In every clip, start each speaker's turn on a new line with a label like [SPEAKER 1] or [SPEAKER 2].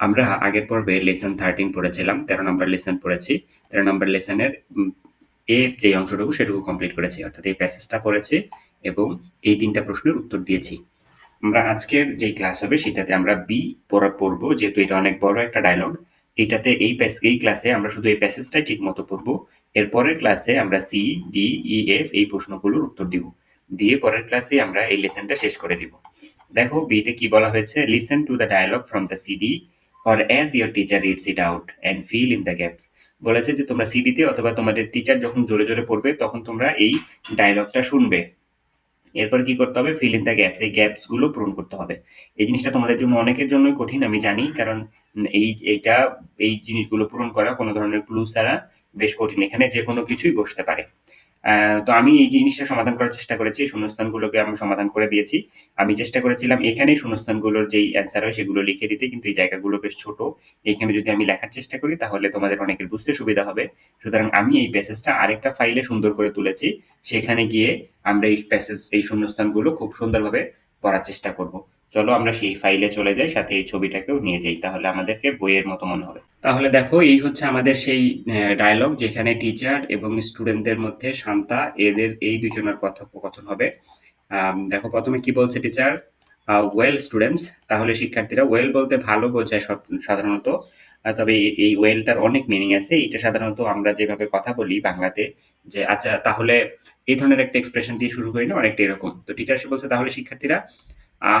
[SPEAKER 1] আমরা আগের পর্বে লেসন থার্টিন পড়েছিলাম, তেরো নম্বর লেসন পড়েছি। তেরো নম্বর লেসনের এ যে অংশটুকু সেটুকু কমপ্লিট করেছি, অর্থাৎ এই প্যাসেজটা পড়েছি এবং এই তিনটা প্রশ্নের উত্তর দিয়েছি। আমরা আজকের যে ক্লাস হবে সেটাতে আমরা বি পড়া, পড়ব, যেহেতু এটা অনেক বড় একটা ডায়লগ এটাতে এই প্যাস এই ক্লাসে আমরা শুধু এই প্যাসেজটাই ঠিক মতো পড়ব। এরপরের ক্লাসে আমরা সি ডি ই এফ এই প্রশ্নগুলোর উত্তর দিব। দিয়ে পরের ক্লাসে আমরা এই লেসনটা শেষ করে দিব। দেখো বিতে কি বলা হয়েছে? Listen to the dialogue from the CD or as your teacher reads it out and fill in the gaps বলেছে যে, তোমরা সিডিতে অথবা তোমাদের টিচার যখন জোরে জোরে পড়বে, তখন তোমরা এই ডায়লগটা শুনবে। এরপর কি করতে হবে? ফিল ইন দ্য গ্যাপস এই গ্যাপসগুলো পূরণ করতে হবে। এই জিনিসটা তোমাদের জন্য অনেকের জন্যই কঠিন, আমি জানি। কারণ এই, এইটা, এই জিনিসগুলো পূরণ করা কোনো ধরনের ক্লু ছাড়া বেশ কঠিন। এখানে যে কোনো কিছুই বসতে পারে। তো আমি এই জিনিসটা সমাধান করার চেষ্টা করেছি শূন্যস্থানগুলোকে আমি সমাধান করে দিয়েছি। আমি চেষ্টা করেছিলাম এখানে শূন্যস্থানগুলোর যেই অ্যান্সার হয় সেগুলো লিখে দিতে, কিন্তু এই জায়গাগুলো বেশ ছোট। এখানে যদি আমি লেখার চেষ্টা করি, তাহলে তোমাদের অনেকের বুঝতে সুবিধা হবে। সুতরাং আমি এই প্যাসেজটা আরেকটা ফাইলে সুন্দর করে তুলেছি। সেখানে গিয়ে আমরা এই প্যাসেজ এই শূন্যস্থানগুলো খুব সুন্দরভাবে পড়ার চেষ্টা করব। চলো আমরা সেই ফাইলে চলে যাই, সাথে এই ছবিটাকেও নিয়ে যাই, তাহলে আমাদেরকে বইয়ের মতো মনে হবে। তাহলে দেখো, এই হচ্ছে আমাদের সেই ডায়লগ যেখানে টিচার এবং স্টুডেন্টদের মধ্যে শান্তা এদের এই দুজনের কথোপকথন হবে। দেখো, প্রথমে কি বলছে টিচার ওয়েল স্টুডেন্টস তাহলে শিক্ষার্থীরা ওয়েল বলতে ভালো বোঝায় সাধারণত। তবে এই ওয়েলটার অনেক মিনিং আছে। এটা সাধারণত আমরা যেভাবে কথা বলি বাংলাতে, যে আচ্ছা তাহলে এই ধরনের একটা এক্সপ্রেশন দিয়ে শুরু করি না, অনেকটা এরকম। তো টিচার সে বলছে, তাহলে শিক্ষার্থীরা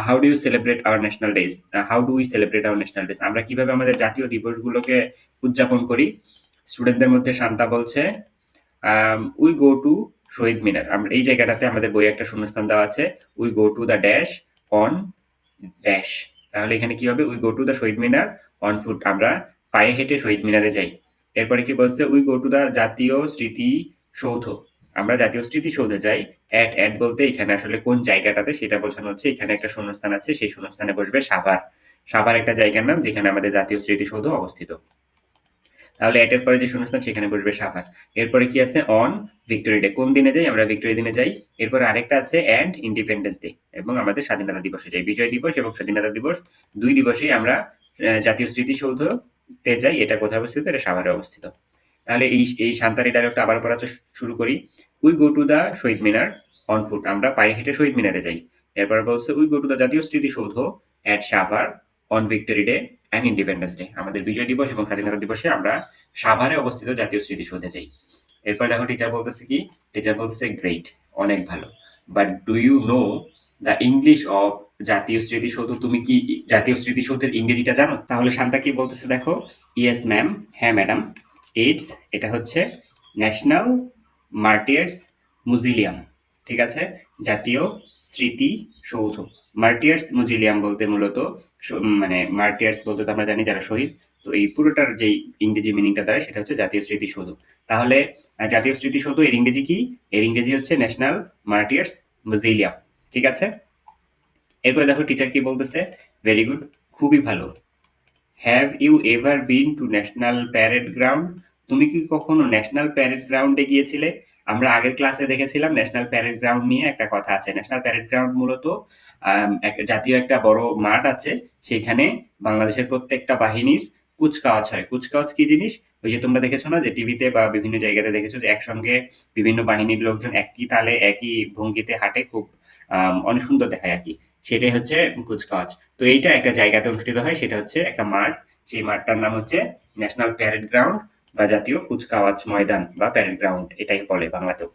[SPEAKER 1] how do you celebrate our national days how do we celebrate our national days আমরা কীভাবে আমাদের জাতীয় দিবসগুলোকে উদযাপন করি? স্টুডেন্টদের মধ্যে শান্তা বলছে উই গো টু শহীদ মিনার আমরা এই জায়গাটাতে আমাদের বইয়ে একটা শূন্যস্থান দেওয়া আছে we go to the dash on dash তাহলে এখানে কি হবে? We go to the Shaheed Minar on foot আমরা পায়ে হেঁটে শহীদ মিনারে যাই। এরপরে কি বলছে? উই গো টু দ্য জাতীয় স্মৃতি সৌধ। আমরা জাতীয় স্মৃতিসৌধে যাই। অ্যাট অ্যাট বলতে এখানে আসলে কোন জায়গাটাতে সেটা বোঝানো হচ্ছে। এখানে একটা শূন্যস্থান আছে, সেই শূন্যস্থানে বসবে সাভার। সাভার একটা জায়গার নাম যেখানে আমাদের জাতীয় স্মৃতিসৌধ অবস্থিত। তাহলে অ্যাটের পরে যে শূন্যস্থান, সেখানে বসবে সাভার। এরপরে কি আছে? অন ভিক্টোরি ডে কোন দিনে যাই? আমরা ভিক্টোরি দিনে যাই। এরপর আরেকটা আছে অ্যান্ড ইন্ডিপেন্ডেন্স ডে এবং আমাদের স্বাধীনতা দিবসে যাই। বিজয় দিবস এবং স্বাধীনতা দিবস দুই দিবসেই আমরা জাতীয় স্মৃতিসৌধতে যাই। এটা কোথায় অবস্থিত? এটা সাভারে অবস্থিত। তাহলে এই এই শান্তারি ডায়লগটা আবার পড়া শুরু করি। We go to the Shaheed Minar on foot আমরা পায়ে হেঁটে শহীদ মিনারে যাই। এরপর বলছে we go to the Jatiyo Smritisoudho at Savar on victory day and independence day আমাদের বিজয় দিবস এবং স্বাধীনতা দিবসে আমরা সাভারে অবস্থিত জাতীয় স্মৃতিসৌধে যাই। এরপর দেখো টিচার বলতেছে কি? টিচার বলতেছে গ্রেট অনেক ভালো। But do you know the English of Jatiyo Smritisoudho তুমি কি জাতীয় স্মৃতিসৌধের ইংরেজিটা জানো? তাহলে শান্তা কি বলতেছে দেখো? ইয়েস ম্যাম হ্যাঁ ম্যাডাম এইডস এটা হচ্ছে ন্যাশনাল মার্টিয়ার্স মুজিলিয়াম ঠিক আছে? জাতীয় স্মৃতি সৌধ। মার্টিয়ার্স মুজিলিয়াম বলতে মূলত মানে মার্টিয়ার্স বলতে তো আমরা জানি যারা শহীদ। তো এই পুরোটার যেই ইংরেজি মিনিংটা দ্বারা সেটা হচ্ছে জাতীয় স্মৃতিসৌধ তাহলে জাতীয় স্মৃতিসৌধ এর ইংরেজি কি? এর ইংরেজি হচ্ছে ন্যাশনাল মার্টিয়ার্স মুজিলিয়াম ঠিক আছে? এরপরে দেখো টিচার কি বলতেছে? ভেরি গুড খুবই ভালো। Have you ever been to national parade ground তুমি কি কখনো ন্যাশনাল প্যারেড গ্রাউন্ডে গিয়েছিলে? আমরা আগের ক্লাসে দেখেছিলাম ন্যাশনাল প্যারেড গ্রাউন্ড নিয়ে একটা কথা আছে। ন্যাশনাল প্যারেড গ্রাউন্ড মূলত জাতীয় একটা বড় মাঠ আছে। সেখানে বাংলাদেশের প্রত্যেকটা বাহিনীর কুচকাওয়াজ হয়। কুচকাওয়াজ কি জিনিস? ওই যে তোমরা দেখেছ না, যে টিভিতে বা বিভিন্ন জায়গাতে দেখেছ যে একসঙ্গে বিভিন্ন বাহিনীর লোকজন একই তালে, একই ভঙ্গিতে হাঁটে, খুব অনেক সুন্দর দেখায় আর কি। সেটাই হচ্ছে কুচকাওয়াজ। তো এইটা একটা জায়গাতে অনুষ্ঠিত হয়, সেটা হচ্ছে একটা মাঠ। সেই মাঠটার নাম হচ্ছে ন্যাশনাল প্যারেড গ্রাউন্ড বা জাতীয় কুচকাওয়াজ ময়দান বা প্যারেড গ্রাউন্ড এটাই বলে বাংলাতেও।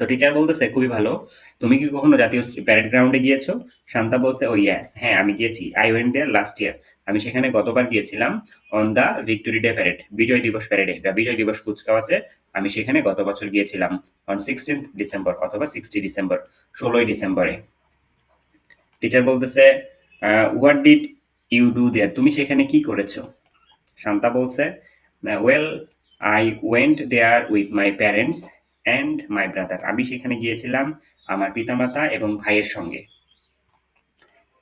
[SPEAKER 1] তো টিচার বলতেছে, খুবই ভালো। তুমি কি কখনো জাতীয় প্যারেড গ্রাউন্ডে গিয়েছো? শান্তা বলছে ও ইয়াস হ্যাঁ আমি গিয়েছি। I went there last year আমি সেখানে গতবার গিয়েছিলাম on the victory day parade বিজয় দিবস প্যারেডে বা বিজয় দিবস কুচকাওয়াজে আমি সেখানে গত বছর গিয়েছিলাম অন সিক্সটিন্থ ডিসেম্বর অথবা সিক্সটি ডিসেম্বর ষোলোই ডিসেম্বরে টিচার বলতেছে what did you do there তুমি সেখানে কি করেছ? শান্তা বলছে well I went there with my parents and my brother আমি সেখানে গিয়েছিলাম আমার পিতামাতা এবং ভাইয়ের সঙ্গে।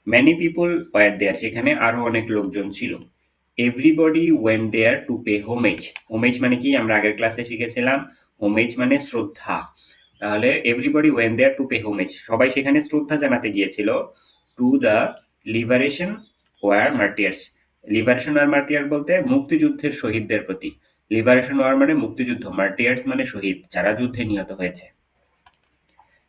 [SPEAKER 1] ম্যানি পিপল ওয়ার দেয়ার সেখানে আরও অনেক লোকজন ছিল। Everybody went there to pay homage homage মানে কি? আমরা আগের ক্লাসে শিখেছিলাম। হোমেজ মানে শ্রদ্ধা। তাহলে everybody went there to pay homage সবাই সেখানে শ্রদ্ধা জানাতে গিয়েছিল। To the liberation war martyrs liberation R martyr বলতে মুক্তিযুদ্ধের শহীদদের প্রতি। লিবারেশন ওয়ার মানে মুক্তিযুদ্ধ মার্টিয়ার্স মানে শহীদ, যারা যুদ্ধে নিহত হয়েছে।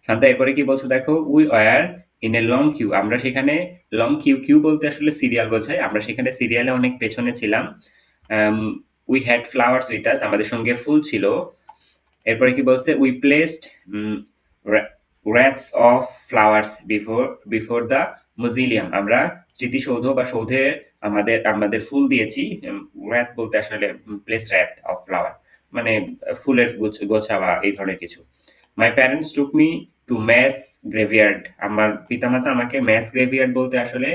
[SPEAKER 1] শান্তা, এরপরে কি বলছো দেখো? We were in a long queue আমরা সেখানে লং কিউ কিউ বলতে আসলে সিরিয়াল বোঝায়। আমরা সেখানে সিরিয়ালে অনেক পেছনে ছিলাম। We had flowers with us আমাদের সঙ্গে ফুল ছিল। এরপরে কি বলছে? We placed wreaths of flowers before before the mausoleum আমরা স্মৃতিসৌধ বা সৌধে আমাদের আমাদের ফুল দিয়েছি। র্যাথ বলতে আসলে প্লেস র্যাথ অফ ফ্লাওয়ার মানে ফুলের গোছা বা এই ধরনের কিছু। My parents took me to mass graveyard আমার পিতামাতা আমাকে ম্যাস গ্রেভিয়ার্ড বলতে আসলে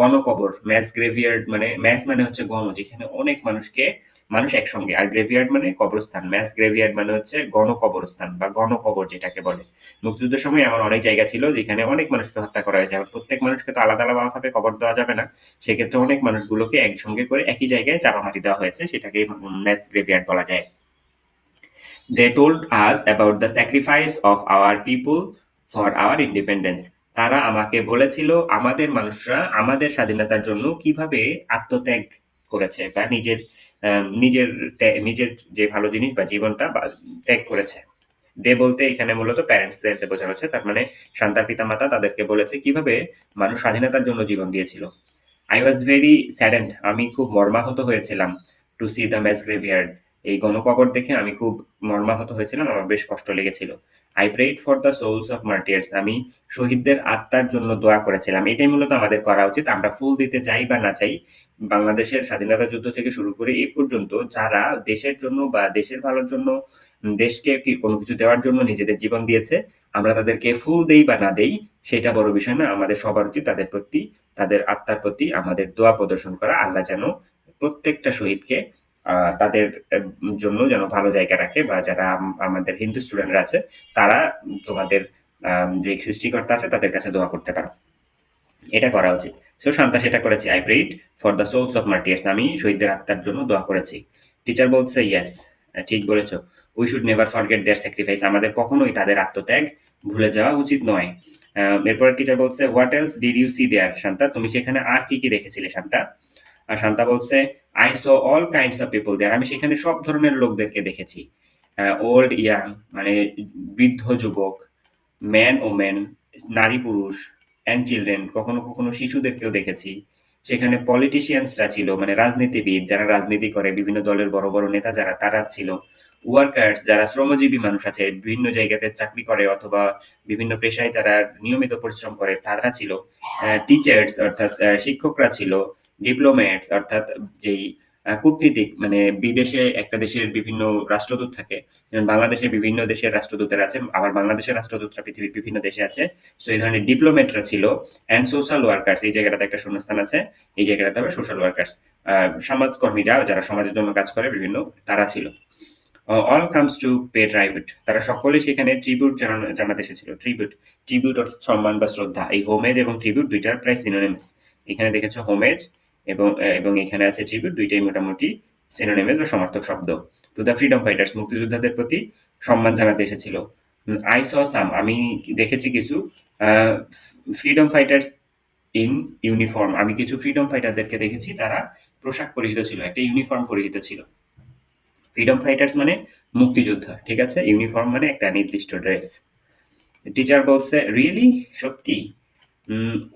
[SPEAKER 1] গণকবর। ম্যাস গ্রেভিয়ার্ড মানে ম্যাস মানে হচ্ছে গণ, যেখানে অনেক মানুষকে মানুষ একসঙ্গে। আর গ্রেভিয়ার্ড মানে কবরস্থান। ম্যাস গ্রেভিয়ার্ড মানে হচ্ছে গণকবরস্থান বা গণকবর যেটাকে বলে। মুক্তিযুদ্ধের সময় এমন অনেক জায়গা ছিল যেখানে অনেক মানুষকে হত্যা করা হয়েছে। আর প্রত্যেক মানুষকে তো আলাদা আলাদা ভাবে কবর দেওয়া যাবে না। সেক্ষেত্রে অনেক মানুষগুলোকে একসঙ্গে করে একই জায়গায় চাপা মাটি দেওয়া হয়েছে। সেটাকে ম্যাস গ্রেভিয়ার্ড বলা যায়। They told us about the sacrifice of our people for our independence তারা আমাকে বলেছিল, আমাদের মানুষরা আমাদের স্বাধীনতার জন্য কীভাবে আত্মত্যাগ করেছে বা নিজের নিজের নিজের যে ভালো জিনিস বা জীবনটা ত্যাগ করেছে। দে বলতে এখানে মূলত প্যারেন্টসদের বোঝানো হচ্ছে, তার মানে শান্তার পিতা মাতা তাদেরকে বলেছে কীভাবে মানুষ স্বাধীনতার জন্য জীবন দিয়েছিল। আই ওয়াজ ভেরি স্যাডেন্ড আমি খুব মর্মাহত হয়েছিলাম to see the mass graveyard এই গণকবর দেখে আমি খুব মর্মাহত হয়েছিলাম, আমার বেশ কষ্ট লেগেছিল। I prayed for the souls of martyrs আমি শহীদদের আত্মার জন্য দোয়া করেছিলাম। এটাই মূলত আমাদের করা উচিত, আমরা ফুল দিতে চাই বা না চাই বাংলাদেশের স্বাধীনতা যুদ্ধ থেকে শুরু করে এই পর্যন্ত যারা দেশের জন্য বা দেশের ভালোর জন্য, দেশকে কি কোনো কিছু দেওয়ার জন্য নিজেদের জীবন দিয়েছে, আমরা তাদেরকে ফুল দেই বা না দেই, সেটা বড় বিষয় না। আমাদের সবার উচিত তাদের প্রতি, তাদের আত্মার প্রতি আমাদের দোয়া প্রদর্শন করা। আল্লাহ যেন প্রত্যেকটা শহীদকে তাদের জন্য যেন ভালো জায়গা রাখে বা যারা আমাদের হিন্দু স্টুডেন্টরা আছে, তারা তোমাদের যে সৃষ্টিকর্তা আছে তাদের কাছে দোয়া করতে পারো। এটা করা উচিত। সো শান্তা সেটা করেছি I prayed for the souls of martyrs আমি শহীদদের আত্মার জন্য দোয়া করেছি। টিচার বলছে ইয়েস ঠিক বলেছ। We should never forget their sacrifice আমাদের কখনোই তাদের আত্মত্যাগ ভুলে যাওয়া উচিত নয়। এরপর টিচার বলছে what else did you see there Shanta? তুমি সেখানে আর কি কি দেখেছিলে, শান্তা? আর শান্তা বলছে I saw all kinds of people there আমি সেখানে সব ধরনের লোকদেরকে দেখেছি। ওল্ড ইয়াং মানে বৃদ্ধ যুবক ম্যান ও ম্যান নারী, পুরুষ অ্যান্ড চিলড্রেন কখনো কখনো শিশুদেরকেও দেখেছি। সেখানে পলিটিশিয়ানসরা ছিল মানে রাজনীতিবিদ যারা রাজনীতি করে, বিভিন্ন দলের বড় বড় নেতা যারা, তারা ছিল। ওয়ার্কার্স যারা শ্রমজীবী মানুষ আছে, বিভিন্ন জায়গাতে চাকরি করে অথবা বিভিন্ন পেশায় যারা নিয়মিত পরিশ্রম করে, তারা ছিল। টিচার্স অর্থাৎ শিক্ষকরা ছিল ডিপ্লোম্যাটস অর্থাৎ যেই কূটনীতিক মানে বিদেশে একটা দেশের বিভিন্ন রাষ্ট্রদূত থাকে বাংলাদেশে বিভিন্ন দেশের রাষ্ট্রদূতের আছে, আবার বাংলাদেশের রাষ্ট্রদূতরা পৃথিবীর বিভিন্ন দেশে আছে। সো এই ধরনের ডিপ্লোমেটরা ছিল অ্যান্ড সোশ্যাল ওয়ার্কার্স এই জায়গাটাতে একটা শূন্যস্থান আছে, এই জায়গাটাতে হবে সোশ্যাল ওয়ার্কার্স সমাজকর্মীরা যারা সমাজের জন্য কাজ করে, বিভিন্ন তারা ছিল। All comes to pay tribute তারা সকলেই সেখানে ট্রিবিউট জানাতে এসেছিল। ট্রিবিউট ট্রিবিউট অর্থাৎ সম্মান বা শ্রদ্ধা, এই হোমেজ এবং ট্রিবিউট দুইটার প্রায় সিনোনিমাস এখানে দেখেছ হোমেজ এবং এবং এখানে আছে ট্রিবিউট, দুইটাই মোটামুটি সিনোনিমাস বা সমর্থক শব্দ। টু দ্য ফ্রিডম ফাইটার্স মুক্তিযোদ্ধাদের প্রতি সম্মান জানাতে এসেছিল। আই স সাম আমি দেখেছি কিছু ফ্রিডম ফাইটার্স ইন ইউনিফর্ম আমি কিছু ফ্রিডম ফাইটারদেরকে দেখেছি, তারা পোশাক পরিহিত ছিল, একটা ইউনিফর্ম পরিহিত ছিল। ফ্রিডম ফাইটার্স মানে মুক্তিযোদ্ধা, ঠিক আছে? ইউনিফর্ম মানে একটা নির্দিষ্ট ড্রেস টিচার বলছে রিয়েলি সত্যি?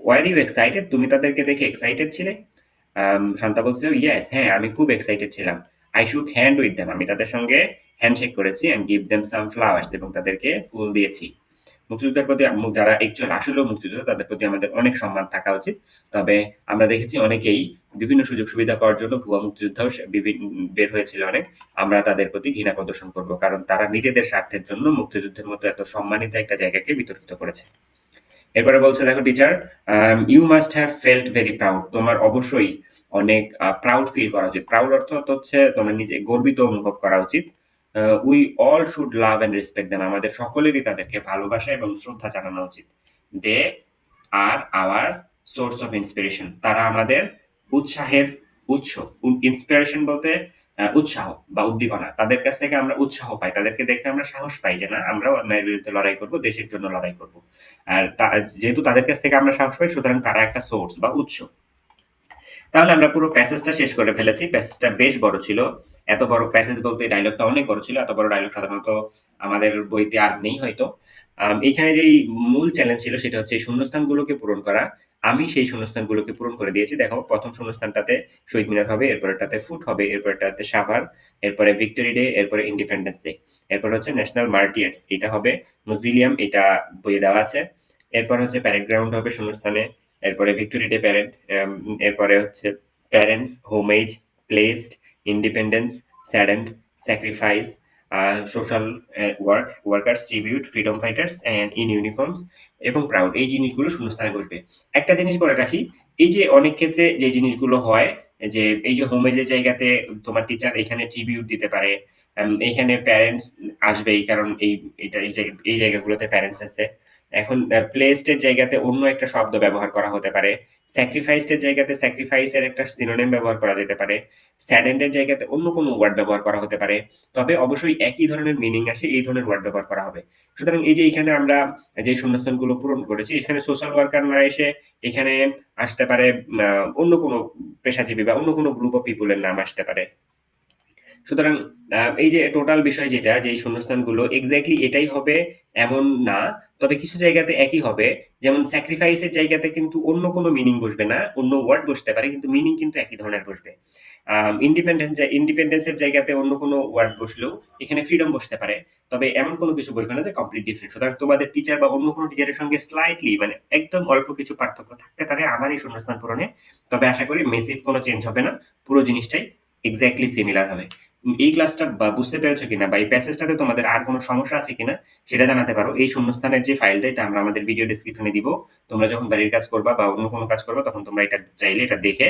[SPEAKER 1] ওয়ার ইউ এক্সাইটেড তুমি তাদেরকে দেখে এক্সাইটেড ছিলে? শান্তা বলছে ইয়েস হ্যাঁ আমি খুব এক্সাইটেড ছিলাম। আই শুক হ্যান্ড উইথ দেম আমি তাদের সঙ্গে হ্যান্ডশেক করেছি and give them some flowers এবং তাদেরকে ফুল দিয়েছি। মুক্তিযোদ্ধার প্রতি যারা একচুয়াল আসলেও মুক্তিযোদ্ধা, তাদের প্রতি আমাদের অনেক সম্মান থাকা উচিত। তবে আমরা দেখেছি অনেকেই বিভিন্ন সুযোগ সুবিধা পাওয়ার জন্য ভুয়া মুক্তিযোদ্ধাও বের হয়েছিল অনেক। আমরা তাদের প্রতি ঘৃণা প্রদর্শন করব কারণ তারা নিজেদের স্বার্থের জন্য মুক্তিযুদ্ধের মতো এত সম্মানিত একটা জায়গাকে বিতর্কিত করেছে। এরপরে বলছে, দেখো teacher you must have felt very proud তোমার অবশ্যই অনেক প্রাউড ফিল করা উচিত। প্রাউড অর্থ হচ্ছে তোমার নিজে গর্বিত অনুভব করা উচিত। We all should love and respect them আমাদের সকলেরই তাদেরকে ভালোবাসা এবং শ্রদ্ধা জানানো উচিত। They are our source of inspiration তারা আমাদের উৎসাহের উৎস। ইন্সপিরেশন বলতে উৎসাহ বা উদ্দীপনা। তাদের কাছ থেকে আমরা উৎসাহ পাই। তাদেরকে দেখে আমরা সাহস পাই যে, না, আমরাও অন্যায়ের বিরুদ্ধে লড়াই করব, দেশের জন্য লড়াই করব। আর যেহেতু তাদের কাছ থেকে আমরা সাহস পাই, সুতরাং তারা একটা সোর্স বা উৎস। তাহলে আমরা পুরো প্যাসেজটা শেষ করে ফেলেছি। প্যাসেজটা বেশ বড় ছিল। এত বড় প্যাসেজ বলতে ডায়লগটা অনেক বড় ছিল। এত বড় ডায়লগ সাধারণত আমাদের বইতে আর নেই হয়তো। এখানে যেই মূল চ্যালেঞ্জ ছিল, সেটা হচ্ছে শূন্যস্থানগুলোকে পূরণ করা। আমি সেই শূন্যস্থানগুলোকে পূরণ করে দিয়েছি। দেখো, প্রথম শূন্যস্থানটাতে শহীদ মিনার হবে এরপরেটাতে ফুট হবে এরপরেটাতে সাভার, এরপরে ভিক্টোরি ডে, এরপরে ইন্ডিপেন্ডেন্স ডে, এরপর হচ্ছে ন্যাশনাল মার্টিয়ার্স, এটা হবে মুজিলিয়াম এটা বইয়ে দেওয়া আছে। এরপর হচ্ছে প্যারেড গ্রাউন্ড হবে শূন্যস্থানে, এরপরে ভিক্টোরি ডে প্যারেড এরপরে হচ্ছে parents, homage, placed, independence saddened sacrifice social work workers tribute freedom fighters and in uniforms এবং প্রাউড এই জিনিসগুলো শূন্যস্থানে বসবে। একটা জিনিস বলে রাখি, এই যে অনেক ক্ষেত্রে যে জিনিসগুলো হয়, যে এই যে হোমের যে জায়গাতে তোমার টিচার এখানে ট্রিবিউট দিতে পারে এখানে প্যারেন্টস আসবেই কারণ এই, এটা এই জায়গাগুলোতে প্যারেন্টস আছে। এখন প্লেসড এর জায়গাতে অন্য একটা শব্দ ব্যবহার করা হতে পারে। স্যাক্রিফাইসড এর জায়গাতে স্যাক্রিফাইস এর একটা সিনোনিম ব্যবহার করা যেতে পারে। স্যাডেন্ড এর জায়গাতে অন্য কোনো ওয়ার্ড ব্যবহার করা হতে পারে। তবে অবশ্যই একই ধরনের মিনিং আসে, এই ধরনের ওয়ার্ড ব্যবহার করা হবে। সুতরাং এই যে এখানে আমরা যে শূন্যস্থানগুলো পূরণ করেছি, এখানে সোশ্যাল ওয়ার্কার না এসে এখানে আসতে পারে অন্য কোনো পেশাজীবী বা অন্য কোনো গ্রুপ অফ পিপুলের নাম আসতে পারে। সুতরাং এই যে টোটাল বিষয় যেটা যে শূন্যস্থানগুলো এক্স্যাক্টলি এটাই হবে এমন না, তবে কিছু জায়গাতে একই হবে। যেমন স্যাক্রিফাইসের জায়গাতে কিন্তু অন্য কোনো মিনিং বসবে না, অন্য ওয়ার্ড বসতে পারে, কিন্তু মিনিং কিন্তু একই ধরনের বসবে। ইন্ডিপেন্ডেন্স ইন্ডিপেন্ডেন্সের জায়গাতে অন্য কোনো ওয়ার্ড বসলেও এখানে ফ্রিডম বসতে পারে, তবে এমন কোনো কিছু বসবে না যে কমপ্লিট ডিফারেন্ট সুতরাং তোমাদের টিচার বা অন্য কোনো টিচারের সঙ্গে স্লাইটলি মানে একদম অল্প কিছু পার্থক্য থাকতে পারে আমার এই শূন্যস্থান পূরণে, তবে আশা করি মেসিভ কোনো চেঞ্জ হবে না, পুরো জিনিসটাই এক্স্যাক্টলি সিমিলার হবে। এই ক্লাসটা বুঝতে পেরেছ কিনা বা এই প্যাসেজটাতে তোমাদের আর কোনো সমস্যা আছে কিনা, সেটা জানাতে পারো। এই শূন্যস্থানের যে ফাইলটা এটা আমরা আমাদের ভিডিও ডিসক্রিপশনে দিব। তোমরা যখন বাড়ির কাজ করবা বা অন্য কোনো কাজ করবা, তখন তোমরা এটা চাইলে এটা দেখে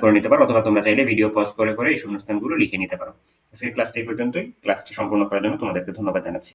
[SPEAKER 1] করে নিতে পারো। অথবা তোমরা চাইলে ভিডিও পজ করে করে এই শূন্যস্থানগুলো লিখে নিতে পারো। আজকের ক্লাসটা এই পর্যন্তই। ক্লাসটি সম্পূর্ণ করার জন্য তোমাদেরকে ধন্যবাদ জানাচ্ছি।